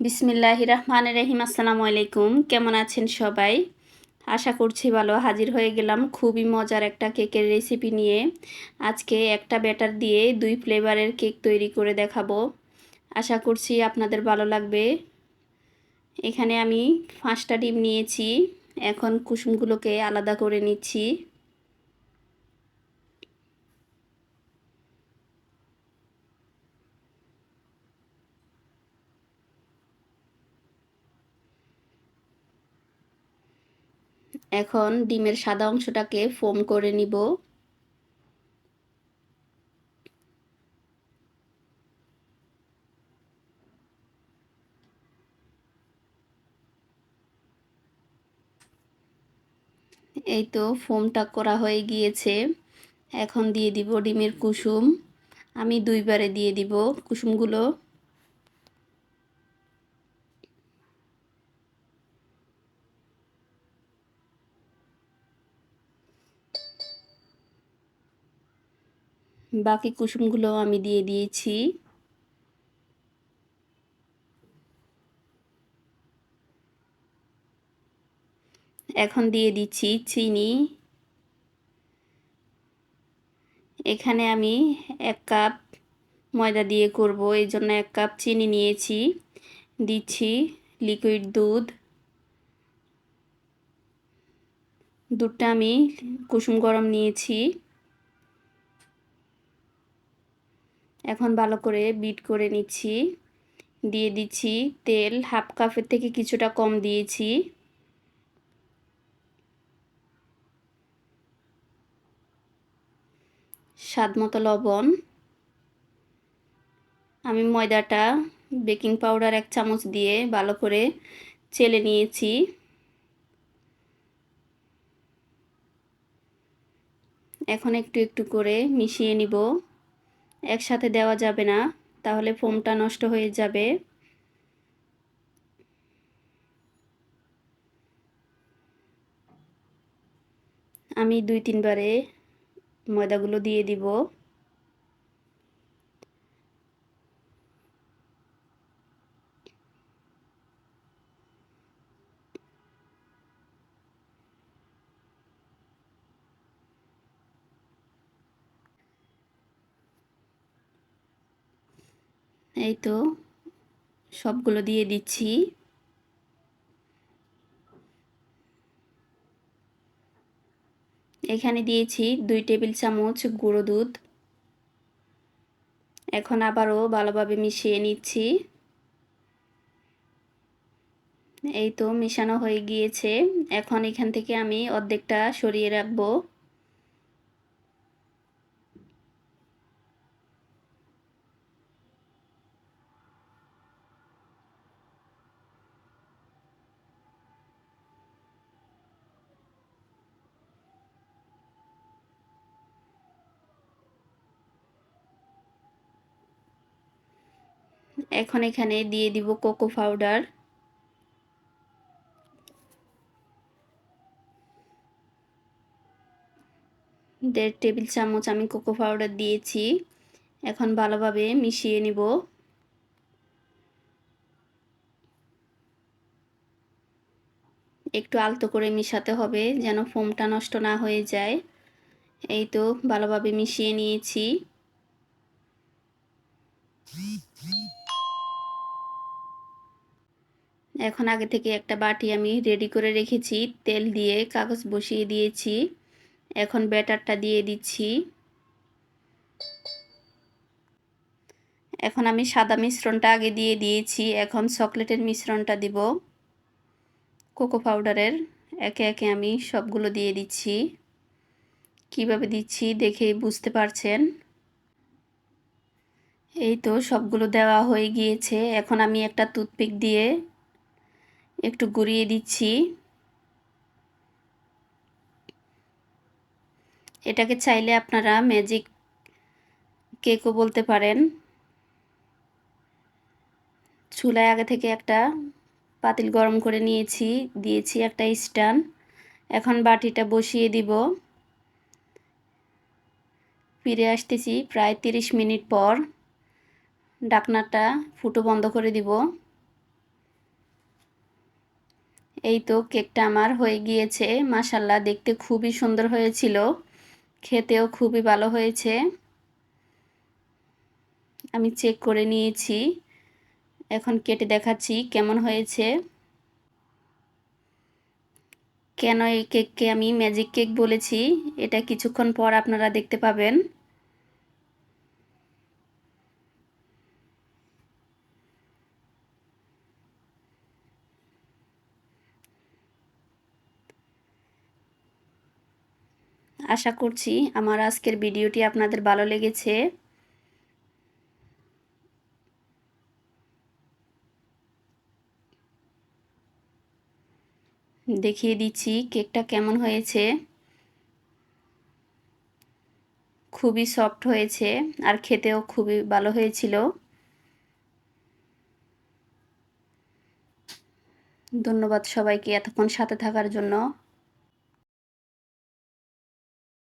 বিসমিল্লাহ রহমান রহিম, আসসালামু আলাইকুম। কেমন আছেন সবাই? আশা করছি ভালো। হাজির হয়ে গেলাম খুবই মজার একটা কেকের রেসিপি নিয়ে। আজকে একটা ব্যাটার দিয়ে দুই ফ্লেভারের কেক তৈরি করে দেখাবো। আশা করছি আপনাদের ভালো লাগবে। এখানে আমি পাঁচটা ডিম নিয়েছি। এখন কুসুমগুলোকে আলাদা করে নিচ্ছি। এখন ডিমের সাদা অংশটাকে ফোম করে নিব। এই তো ফোমটা করা হয়ে গিয়েছে। এখন দিয়ে দিব ডিমের কুসুম। আমি দুইবারে দিয়ে দিব কুসুমগুলো। বাকি কুসুমগুলো আমি দিয়ে দিয়েছি। এখন দিয়ে দিচ্ছি চিনি। এখানে আমি এক কাপ ময়দা দিয়ে করব, এই জন্য এক কাপ চিনি নিয়েছি। দিচ্ছি লিকুইড দুধ। দুধটা আমি কুসুম গরম নিয়েছি। এখন ভালো করে বিট করে নিচ্ছি। দিয়ে দিচ্ছি তেল হাফ কাপের থেকে কিছুটা কম দিয়েছি। স্বাদ মতো লবণ। আমি ময়দাটা বেকিং পাউডার এক চামচ দিয়ে ভালো করে চেলে নিয়েছি। এখন একটু একটু করে মিশিয়ে নিব। একসাথে দেওয়া যাবে না, তাহলে ফোমটা নষ্ট হয়ে যাবে। আমি দুই তিনবারে ময়দাগুলো দিয়ে দিব। এই তো সবগুলো দিয়ে দিচ্ছি। এখানে দিয়েছি দুই টেবিল চামচ গুঁড়ো দুধ। এখন আবারও ভালোভাবে মিশিয়ে নিচ্ছি। এই তো মেশানো হয়ে গিয়েছে। এখন এখান থেকে আমি অর্ধেকটা সরিয়ে রাখব। এখন এখানে দিয়ে দিব কোকো পাউডার। দেড় টেবিল চামচ আমি কোকো পাউডার দিয়েছি। এখন ভালোভাবে মিশিয়ে নিব। একটু আলতো করে মিশাতে হবে যেন ফোমটা নষ্ট না হয়ে যায়। এই তো ভালোভাবে মিশিয়ে নিয়েছি। এখন আগে থেকে একটা বাটি আমি রেডি করে রেখেছি। তেল দিয়ে কাগজ বসিয়ে দিয়েছি। এখন ব্যাটারটা দিয়ে দিচ্ছি। এখন আমি সাদা মিশ্রণটা আগে দিয়ে দিয়েছি। এখন চকলেটের মিশ্রণটা দিব। কোকো পাউডারের একে একে আমি সবগুলো দিয়ে দিচ্ছি। কীভাবে দিচ্ছি দেখে বুঝতে পারছেন? এই তো সবগুলো দেওয়া হয়ে গিয়েছে। এখন আমি একটা টুথপিক দিয়ে একটু গুঁড়িয়ে দিচ্ছি। এটাকে চাইলে আপনারা ম্যাজিক কেকও বলতে পারেন। চুলায় আগে থেকে একটা পাতিল গরম করে নিয়েছি, দিয়েছি একটা স্ট্যান্ড। এখন বাটিটা বসিয়ে দিব। ফিরে আসতেছি প্রায় তিরিশ মিনিট পর। ডাকনাটা ফুটো বন্ধ করে দিব। এই তো কেকটা আমার হয়ে গিয়েছে। মাসাল্লাহ দেখতে খুবই সুন্দর হয়েছিল। খেতেও খুবই ভালো হয়েছে। আমি চেক করে নিয়েছি। এখন কেটে দেখাচ্ছি কেমন হয়েছে। কেন এই কেককে আমি ম্যাজিক কেক বলেছি? এটা কিছুক্ষণ পর আপনারা দেখতে পাবেন। আশা করছি আমার আজকের ভিডিওটি আপনাদের ভালো লেগেছে। দেখিয়ে দিচ্ছি কেকটা কেমন হয়েছে। খুবই সফট হয়েছে আর খেতেও খুবই ভালো হয়েছিল। ধন্যবাদ সবাইকে এতক্ষণ সাথে থাকার জন্য।